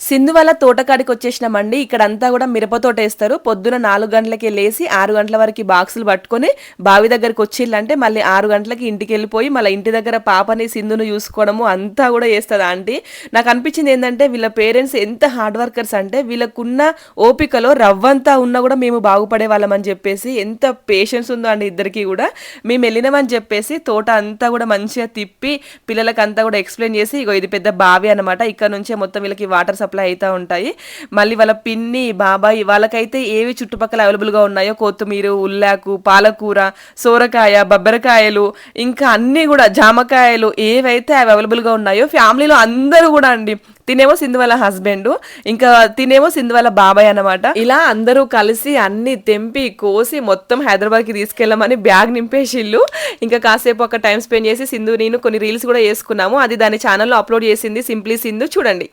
సింధు వల్ల తోటకాడికి వచ్చేసినామండి ఇక్కడ అంతా కూడా మిరప తోట వేస్తారు. పొద్దున నాలుగు గంటలకి లేసి ఆరు గంటల వరకు బాక్సులు పట్టుకొని బావి దగ్గరికి వచ్చిల్లంటే మళ్ళీ ఆరు గంటలకి ఇంటికి వెళ్ళిపోయి మళ్ళీ ఇంటి దగ్గర పాపని సింధును చూసుకోవడము అంతా కూడా చేస్తుంది ఆంటీ. నాకు అనిపించింది ఏంటంటే వీళ్ళ పేరెంట్స్ ఎంత హార్డ్ వర్కర్స్ అంటే వీళ్ళకున్న ఓపికలో రవ్వంతా ఉన్నా కూడా మేము బాగుపడే వాళ్ళం అని చెప్పేసి ఎంత పేషెన్స్ ఉందో అండి ఇద్దరికి కూడా. మేము వెళ్ళినామని చెప్పేసి తోట అంతా కూడా మంచిగా తిప్పి పిల్లలకంతా కూడా ఎక్స్ప్లెయిన్ చేసి ఇగో ఇది పెద్ద బావి అనమాట ఇక్కడ నుంచే మొత్తం వీళ్ళకి వాటర్ సప్లై అవుతూ ఉంటాయి. మళ్ళీ వాళ్ళ పిన్ని బాబాయ్ వాళ్ళకైతే ఏవి చుట్టుపక్కల అవైలబుల్గా ఉన్నాయో కొత్తిమీర ఉల్లాకు పాలకూర సోరకాయ బబ్బరికాయలు ఇంకా అన్నీ కూడా జామకాయలు ఏవైతే అవి అవైలబుల్గా ఉన్నాయో ఫ్యామిలీలో అందరూ కూడా అండి. తినేమో సింధు వాళ్ళ హస్బెండ్ ఇంకా తినేమో సింధు వాళ్ళ బాబాయ్ అన్నమాట. ఇలా అందరూ కలిసి అన్ని తెంపి కోసి మొత్తం హైదరాబాద్కి తీసుకెళ్ళమని బ్యాగ్ నింపేసిళ్ళు. ఇంకా కాసేపు ఒక టైం స్పెండ్ చేసి సింధు నేను కొన్ని రీల్స్ కూడా వేసుకున్నాము. అది దాని ఛానల్లో అప్లోడ్ చేసింది సింప్లీ సింధు. చూడండి.